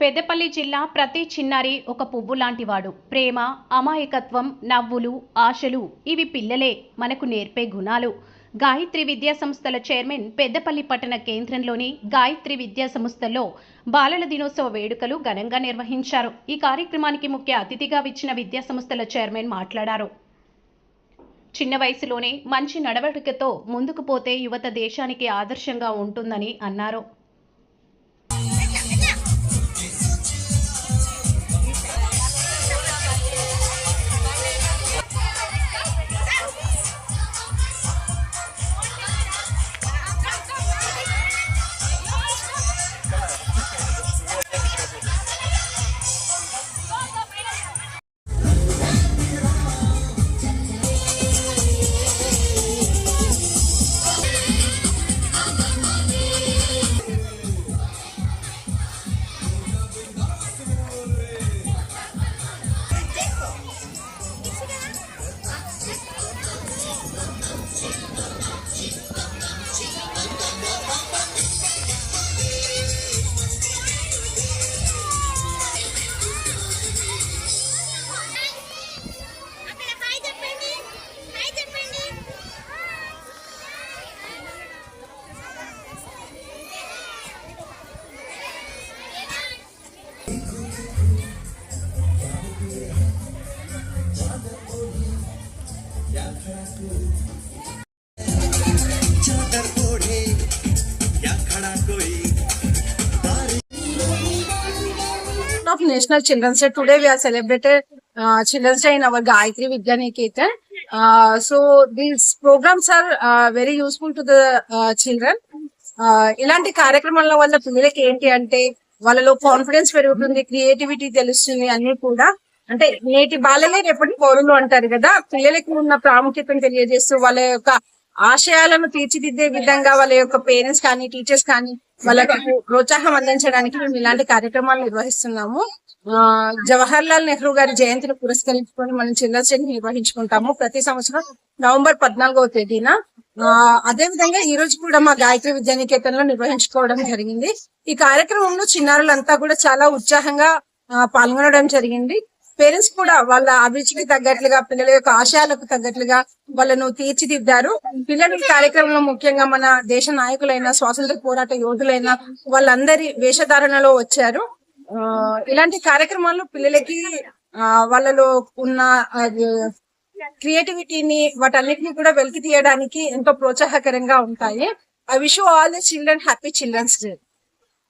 పెద్దపల్లి జిల్లా ప్రతి చిన్నారి ఒక పువ్వు లాంటివాడు. ప్రేమ అమాయకత్వం నవ్వులు ఆశలు ఇవి పిల్లలే మనకు నేర్పే గుణాలు. గాయత్రి విద్యా సంస్థల చైర్మన్ పెద్దపల్లి పట్టణ కేంద్రంలోని గాయత్రి విద్యా సంస్థల్లో బాలల దినోత్సవ వేడుకలు ఘనంగా నిర్వహించారు. ఈ కార్యక్రమానికి ముఖ్య అతిథిగా విచ్చిన విద్యా సంస్థల చైర్మన్ మాట్లాడారు. చిన్న వయసులోనే మంచి నడవడికతో ముందుకు పోతే యువత దేశానికి ఆదర్శంగా ఉంటుందని అన్నారు. Of National Children's Day. Today we are celebrated uh, Children's Day in our Gayatri Vidya Niketan. Uh, so these programs are uh, very useful to the uh, children. Uh, ఇలాంటి కార్యక్రమాల వల్ల పిల్లలకి ఏంటి అంటే వాళ్ళలో కాన్ఫిడెన్స్ పెరుగుతుంది క్రియేటివిటీ తెలుస్తుంది అన్ని కూడా అంటే నేటి బాలలే రేపటి పౌరులు అంటారు కదా పిల్లలకి ఉన్న ప్రాముఖ్యతను తెలియజేస్తూ వాళ్ళ యొక్క ఆశయాలను తీర్చిదిద్దే విధంగా వాళ్ళ యొక్క పేరెంట్స్ కానీ టీచర్స్ కానీ వాళ్ళకు ప్రోత్సాహం అందించడానికి మేము ఇలాంటి కార్యక్రమాలు నిర్వహిస్తున్నాము. ఆ, జవహర్ లాల్ నెహ్రూ గారి జయంతిని పురస్కరించుకొని మనం చిల్డ్రన్స్ నిర్వహించుకుంటాము. ప్రతి సంవత్సరం నవంబర్ పద్నాలుగవ తేదీన. అదే విధంగా ఈ రోజు కూడా మా గాయత్రి విద్యానికేతన్లో నిర్వహించుకోవడం జరిగింది. ఈ కార్యక్రమంలో చిన్నారులంతా కూడా చాలా ఉత్సాహంగా పాల్గొనడం జరిగింది. పేరెంట్స్ కూడా వాళ్ళ అభిరుచికి తగ్గట్లుగా పిల్లల యొక్క ఆశయాలకు తగ్గట్లుగా వాళ్ళను తీర్చిదిద్దారు. పిల్లల కార్యక్రమంలో ముఖ్యంగా మన దేశ నాయకులైన స్వాతంత్ర పోరాట యోధులైన వాళ్ళందరి వేషధారణలో వచ్చారు. ఆ, ఇలాంటి కార్యక్రమాలు పిల్లలకి వాళ్ళలో ఉన్న క్రియేటివిటీని వాటన్నిటిని కూడా వెలికి తీయడానికి ఎంతో ప్రోత్సాహకరంగా ఉంటాయి. I wish all the children happy children's day